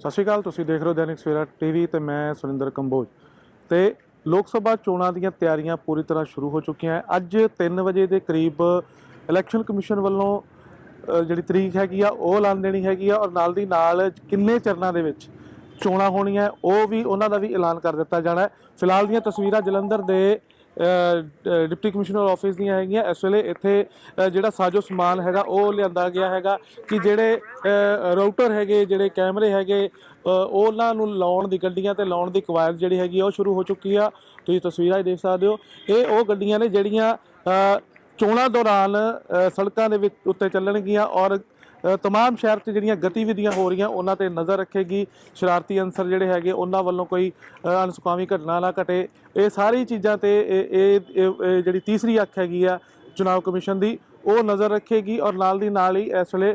ਸਤਿ ਸ਼੍ਰੀ ਅਕਾਲ, ਤੁਸੀਂ ਦੇਖ ਰਹੇ ਹੋ ਦੈਨਿਕ ਸਵੇਰਾ ਟੀਵੀ ਤੇ ਮੈਂ ਸੁਰਿੰਦਰ ਕੰਬੋਜ। ਤੇ ਲੋਕ ਸਭਾ ਚੋਣਾਂ ਦੀਆਂ ਤਿਆਰੀਆਂ ਪੂਰੀ ਤਰ੍ਹਾਂ ਸ਼ੁਰੂ ਹੋ ਚੁੱਕੀਆਂ ਅੱਜ 3 ਵਜੇ ਦੇ ਕਰੀਬ ਇਲੈਕਸ਼ਨ ਕਮਿਸ਼ਨ ਵੱਲੋਂ ਜਿਹੜੀ ਤਰੀਕ ਹੈਗੀ ਆ, ਉਹ ਐਲਾਨ ਦੇਣੀ ਹੈਗੀ ਆ ਔਰ ਨਾਲ ਦੀ ਨਾਲ ਕਿੰਨੇ ਚਰਨਾਂ ਦੇ ਵਿੱਚ ਚੋਣਾਂ ਹੋਣੀਆਂ ਉਹ ਵੀ ਉਹਨਾਂ ਦਾ ਵੀ ਐਲਾਨ ਕਰ ਦਿੱਤਾ ਜਾਣਾ ਹੈ। ਫਿਲਹਾਲ ਦੀਆਂ ਤਸਵੀਰਾਂ ਜਲੰਧਰ ਦੇ ਡਿਪਟੀ ਕਮਿਸ਼ਨਰ ਆਫਿਸ ਦੀਆਂ ਹੈਗੀਆਂ। ਇਸ ਵੇਲੇ ਇੱਥੇ ਜਿਹੜਾ ਸਾਜੋ ਸਮਾਨ ਹੈਗਾ ਉਹ ਲਿਆਂਦਾ ਗਿਆ ਹੈਗਾ ਕਿ ਜਿਹੜੇ ਅ, ਰਾਊਟਰ ਹੈਗੇ ਜਿਹੜੇ ਕੈਮਰੇ ਹੈਗੇ ਉਹਨਾਂ ਨੂੰ ਲਾਉਣ ਦੀ ਗੱਡੀਆਂ ਤੇ ਲਾਉਣ ਦੀ ਕਵਾਇਦ ਜਿਹੜੀ ਹੈਗੀ ਆ ਉਹ ਸ਼ੁਰੂ ਹੋ ਚੁੱਕੀ ਆ। ਤੁਸੀਂ ਤਸਵੀਰਾਂ 'ਚ ਦੇਖ ਸਕਦੇ ਹੋ। ਇਹ ਉਹ ਗੱਡੀਆਂ ਨੇ ਜਿਹੜੀਆਂ ਚੋਣਾਂ ਦੌਰਾਨ ਸੜਕਾਂ ਦੇ ਵਿੱਚ ਉੱਤੇ ਚੱਲਣਗੀਆਂ ਔਰ ਅ, ਤਮਾਮ ਸ਼ਹਿਰ 'ਚ ਜਿਹੜੀਆਂ ਗਤੀਵਿਧੀਆਂ ਹੋ ਰਹੀਆਂ ਉਹਨਾਂ ਤੇ ਨਜ਼ਰ ਰੱਖੇਗੀ ਸ਼ਰਾਰਤੀ ਅਨਸਰ ਜਿਹੜੇ ਹੈਗੇ ਉਹਨਾਂ ਵੱਲੋਂ ਕੋਈ ਅ, ਅਣਸੁਖਾਵੀ ਘਟਨਾ ਨਾ ਘਟੇ ਇਹ ਸਾਰੀ ਚੀਜ਼ਾਂ ਤੇ ਇਹ ਇਹ- ਜਿਹੜੀ ਤੀਸਰੀ ਅੱਖ ਹੈਗੀ ਆ ਚੁਣਾਵ ਕਮਿਸ਼ਨ ਦੀ ਉਹ ਨਜ਼ਰ ਰੱਖੇਗੀ ਔਰ ਨਾਲ ਦੀ ਨਾਲ ਹੀ ਇਸ ਵੇਲੇ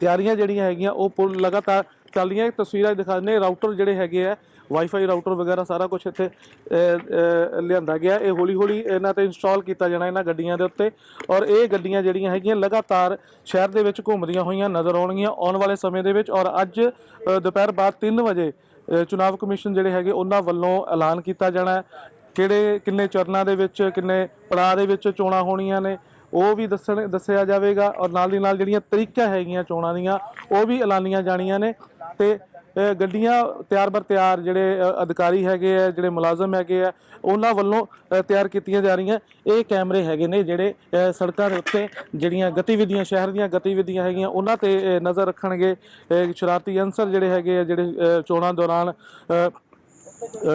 ਤਿਆਰੀਆਂ ਜਿਹੜੀਆਂ ਹੈਗੀਆਂ ਉਹ ਪੁਰ ਲਗਾਤਾਰ ਚੱਲ ਰਹੀਆਂ ਤਸਵੀਰਾਂ ਦਿਖਾ ਦਿੰਦੇ ਰਾਊਟਰ ਜਿਹੜੇ ਹੈਗੇ ਆ ਵਾਈਫਾਈ ਰਾਊਟਰ ਵਗੈਰਾ ਸਾਰਾ ਕੁਝ ਇੱਥੇ ਲਿਆਂਦਾ ਗਿਆ। ਇਹ ਹੌਲੀ ਹੌਲੀ ਇਹਨਾਂ ਤੇ ਇੰਸਟਾਲ ਕੀਤਾ ਜਾਣਾ ਇਹਨਾਂ ਗੱਡੀਆਂ ਦੇ ਉੱਤੇ। ਔਰ ਇਹ ਗੱਡੀਆਂ ਜਿਹੜੀਆਂ ਹੈਗੀਆਂ ਲਗਾਤਾਰ ਸ਼ਹਿਰ ਦੇ ਵਿੱਚ ਘੁੰਮਦੀਆਂ ਹੋਈਆਂ, ਨਜ਼ਰ ਆਉਣਗੀਆਂ ਆਉਣ ਵਾਲੇ ਸਮੇਂ ਦੇ ਵਿੱਚ। ਔਰ ਅੱਜ ਦੁਪਹਿਰ ਬਾਅਦ 3 ਵਜੇ ਚੁਣਾਵ ਕਮਿਸ਼ਨ ਜਿਹੜੇ ਹੈਗੇ ਉਹਨਾਂ ਵੱਲੋਂ ਐਲਾਨ ਕੀਤਾ ਜਾਣਾ ਕਿਹੜੇ, ਕਿੰਨੇ ਚਰਨਾਂ ਦੇ ਵਿੱਚ, ਕਿੰਨੇ ਪੜਾਅ ਦੇ ਵਿੱਚ ਚੋਣਾਂ ਹੋਣੀਆਂ ਨੇ, ਉਹ ਵੀ ਦੱਸਣ, ਦੱਸਿਆ ਜਾਵੇਗਾ। ਔਰ ਨਾਲ ਦੀ ਨਾਲ ਜਿਹੜੀਆਂ ਤਰੀਕਾਂ ਹੈਗੀਆਂ ਚੋਣਾਂ ਦੀਆਂ, ਉਹ ਵੀ ਐਲਾਨੀਆਂ ਜਾਣੀਆਂ ਨੇ। ਤੇ ਗੱਡੀਆਂ ਤਿਆਰ ਬਰ ਤਿਆਰ ਜਿਹੜੇ ਅਧਿਕਾਰੀ ਹੈਗੇ ਆ, ਜਿਹੜੇ ਮੁਲਾਜ਼ਮ ਹੈਗੇ ਆ, ਉਹਨਾਂ ਵੱਲੋਂ ਤਿਆਰ ਕੀਤੀਆਂ ਜਾ ਰਹੀਆਂ। ਇਹ ਕੈਮਰੇ ਹੈਗੇ ਨੇ ਜਿਹੜੇ ਸੜਕਾਂ ਦੇ ਉੱਤੇ ਜਿਹੜੀਆਂ ਗਤੀਵਿਧੀਆਂ, ਸ਼ਹਿਰ ਦੀਆਂ ਗਤੀਵਿਧੀਆਂ ਹੈਗੀਆਂ, ਉਹਨਾਂ ਤੇ ਨਜ਼ਰ ਰੱਖਣਗੇ। ਸ਼ਰਾਰਤੀ ਅਨਸਰ ਜਿਹੜੇ ਹੈਗੇ ਆ, ਜਿਹੜੇ ਚੋਣਾਂ ਦੌਰਾਨ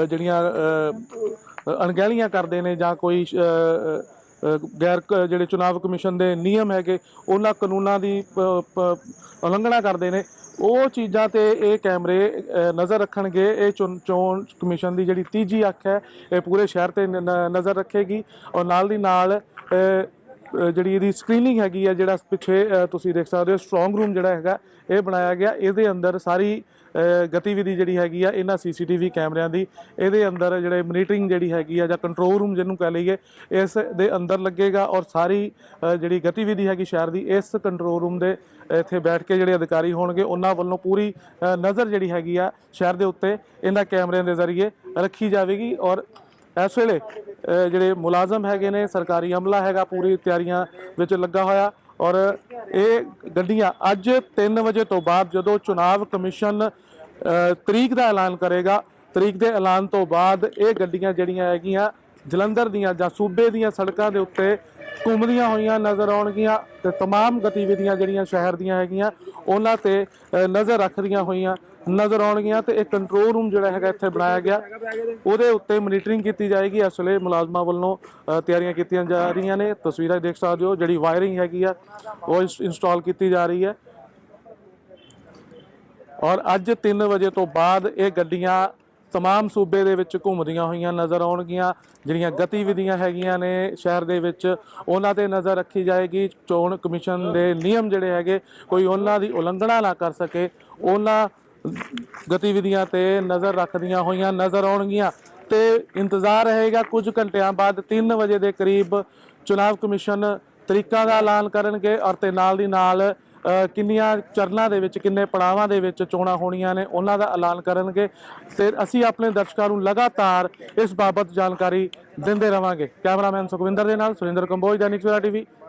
ਜਿਹੜੀਆਂ ਅਣਗਹਿਲੀਆਂ ਕਰਦੇ ਨੇ ਜਾਂ ਕੋਈ ਗੈਰ ਜਿਹੜੇ ਚੁਣਾਵ ਕਮਿਸ਼ਨ ਦੇ ਨਿਯਮ ਹੈਗੇ, ਉਹਨਾਂ ਕਾਨੂੰਨਾਂ ਦੀ ਪ- ਉਲੰਘਣਾ ਕਰਦੇ ਨੇ। ਉਹ ਚੀਜ਼ਾਂ ਤੇ ਇਹ ਕੈਮਰੇ ਨਜ਼ਰ ਰੱਖਣਗੇ। ਇਹ ਚੁਣ- ਚੋਣ ਕਮਿਸ਼ਨ ਦੀ ਜਿਹੜੀ ਤੀਜੀ ਅੱਖ ਹੈ, ਇਹ ਪੂਰੇ ਸ਼ਹਿਰ ਤੇ ਨ- ਨਜ਼ਰ ਰੱਖੇਗੀ। ਔਰ ਨਾਲ ਦੀ ਨਾਲ ਜਿਹੜੀ ਇਹਦੀ ਸਕਰੀਨਿੰਗ ਹੈਗੀ ਹੈ ਜਿਹੜਾ ਪਿੱਛੇ ਤੁਸੀਂ ਦੇਖ ਸਕਦੇ ਹੋ ਸਟਰੋਂਗ ਰੂਮ ਜਿਹੜਾ ਹੈਗਾ, ਇਹ ਬਣਾਇਆ ਗਿਆ। ਇਹਦੇ ਅੰਦਰ ਸਾਰੀ ਗਤੀਵਿਧੀ ਜਿਹੜੀ ਹੈਗੀ ਆ, ਇਹਨਾਂ ਸੀਸੀਟੀਵੀ ਕੈਮਰਿਆਂ ਦੀ। ਇਹਦੇ ਅੰਦਰ ਜਿਹੜੇ ਮੋਨੀਟਰਿੰਗ ਜਿਹੜੀ ਹੈਗੀ ਆ ਜਾਂ ਕੰਟਰੋਲ ਰੂਮ ਜਿਹਨੂੰ ਕਹ ਲਈਏ, ਇਸ ਦੇ ਅੰਦਰ ਲੱਗੇਗਾ ਔਰ ਸਾਰੀ ਜਿਹੜੀ ਗਤੀਵਿਧੀ ਹੈਗੀ ਸ਼ਹਿਰ ਦੀ, ਇਸ ਕੰਟਰੋਲ ਰੂਮ ਦੇ ਇੱਥੇ ਬੈਠ ਕੇ ਜਿਹੜੇ ਅਧਿਕਾਰੀ ਹੋਣਗੇ, ਉਹਨਾਂ ਵੱਲੋਂ ਪੂਰੀ ਨਜ਼ਰ ਜਿਹੜੀ ਹੈਗੀ ਆ ਸ਼ਹਿਰ ਦੇ ਉੱਤੇ ਇਹਨਾਂ ਕੈਮਰਿਆਂ ਦੇ ਜ਼ਰੀਏ ਰੱਖੀ ਜਾਵੇਗੀ ਔਰ ਇਸ ਵੇਲੇ ਜਿਹੜੇ ਮੁਲਾਜ਼ਮ ਹੈਗੇ ਨੇ ਸਰਕਾਰੀ ਅਮਲਾ ਹੈਗਾ ਪੂਰੀ ਤਿਆਰੀਆਂ ਵਿੱਚ ਲੱਗਾ ਹੋਇਆ ਔਰ ਇਹ ਗੱਡੀਆਂ ਅੱਜ 3 ਵਜੇ ਤੋਂ ਬਾਅਦ ਜਦੋਂ ਚੁਣਾਵ ਕਮਿਸ਼ਨ ਅ, ਤਰੀਕ ਦਾ ਐਲਾਨ ਕਰੇਗਾ ਤਰੀਕ ਦੇ ਐਲਾਨ ਤੋਂ ਬਾਅਦ ਇਹ ਗੱਡੀਆਂ ਜਿਹੜੀਆਂ ਹੈਗੀਆਂ ਜਲੰਧਰ ਦੀਆਂ ਜਾਂ ਸੂਬੇ ਦੀਆਂ ਸੜਕਾਂ ਦੇ ਉੱਤੇ ਘੁੰਮਦੀਆਂ ਹੋਈਆਂ ਨਜ਼ਰ ਆਉਣਗੀਆਂ ਤੇ तमाम ਗਤੀਵਿਧੀਆਂ ਜਿਹੜੀਆਂ ਸ਼ਹਿਰ ਦੀਆਂ ਹੈਗੀਆਂ ਉਹਨਾਂ ਤੇ ਅ, ਨਜ਼ਰ ਰੱਖਦੀਆਂ ਹੋਈਆਂ ਨਜ਼ਰ ਆਉਣਗੀਆਂ ਤੇ ਇਹ ਕੰਟਰੋਲ ਰੂਮ ਜਿਹੜਾ ਹੈਗਾ ਇੱਥੇ ਬਣਾਇਆ ਗਿਆ। ਉਹਦੇ ਉੱਤੇ ਮੋਨੀਟਰਿੰਗ ਕੀਤੀ ਜਾਏਗੀ। ਇਸ ਵੇਲੇ ਮੁਲਾਜ਼ਮਾਂ ਵੱਲੋਂ ਤਿਆਰੀਆਂ ਕੀਤੀਆਂ ਜਾ ਰਹੀਆਂ ਨੇ। ਤਸਵੀਰਾਂ ਦੇਖ ਸਕਦੇ ਹੋ, ਜਿਹੜੀ ਵਾਇਰਿੰਗ ਹੈਗੀ ਆ, ਉਹ ਇੰਸਟਾਲ ਕੀਤੀ ਜਾ ਰਹੀ ਹੈ। ਔਰ ਅੱਜ 3 ਵਜੇ ਤੋਂ ਬਾਅਦ ਇਹ ਗੱਡੀਆਂ ਤਮਾਮ ਸੂਬੇ ਦੇ ਵਿੱਚ ਘੁੰਮਦੀਆਂ ਹੋਈਆਂ ਨਜ਼ਰ ਆਉਣਗੀਆਂ। ਜਿਹੜੀਆਂ ਗਤੀਵਿਧੀਆਂ ਹੈਗੀਆਂ ਨੇ ਸ਼ਹਿਰ ਦੇ ਵਿੱਚ, ਉਹਨਾਂ ਤੇ ਨਜ਼ਰ ਰੱਖੀ ਜਾਏਗੀ। ਚੋਣ ਕਮਿਸ਼ਨ ਦੇ ਨਿਯਮ ਜਿਹੜੇ ਹੈਗੇ, ਕੋਈ ਉਹਨਾਂ ਦੀ ਉਲੰਘਣਾ ਨਾ ਕਰ ਸਕੇ। ਉਹਨਾਂ ਗਤੀਵਿਧੀਆਂ ਤੇ ਨਜ਼ਰ ਰੱਖਦੀਆਂ ਹੋਈਆਂ ਨਜ਼ਰ ਆਉਣਗੀਆਂ ਤੇ ਇੰਤਜ਼ਾਰ ਰਹੇਗਾ ਕੁਝ ਘੰਟਿਆਂ ਬਾਅਦ 3 ਵਜੇ ਦੇ ਕਰੀਬ ਚੋਣ ਕਮਿਸ਼ਨ ਤਰੀਕਾਂ ਦਾ ਐਲਾਨ ਕਰਨਗੇ ਔਰ ਤੇ ਨਾਲ ਦੀ ਨਾਲ ਕਿੰਨੀਆਂ ਚਰਨਾਂ ਦੇ ਵਿੱਚ, ਕਿੰਨੇ ਪੜਾਵਾਂ ਦੇ ਵਿੱਚ ਚੋਣਾਂ ਹੋਣੀਆਂ ਨੇ, ਉਹਨਾਂ ਦਾ ਐਲਾਨ ਕਰਨਗੇ ਤੇ ਅਸੀਂ ਆਪਣੇ ਦਰਸ਼ਕਾਂ ਨੂੰ ਲਗਾਤਾਰ ਇਸ ਬਾਬਤ ਜਾਣਕਾਰੀ ਦਿੰਦੇ ਰਵਾਂਗੇ। ਕੈਮਰਾਮੈਨ ਸੁਖਵਿੰਦਰ ਦੇ ਨਾਲ ਸੁਰਿੰਦਰ ਕੰਬੋਜ ਦਾ ਨਿਕਸਰਾ ਟੀਵੀ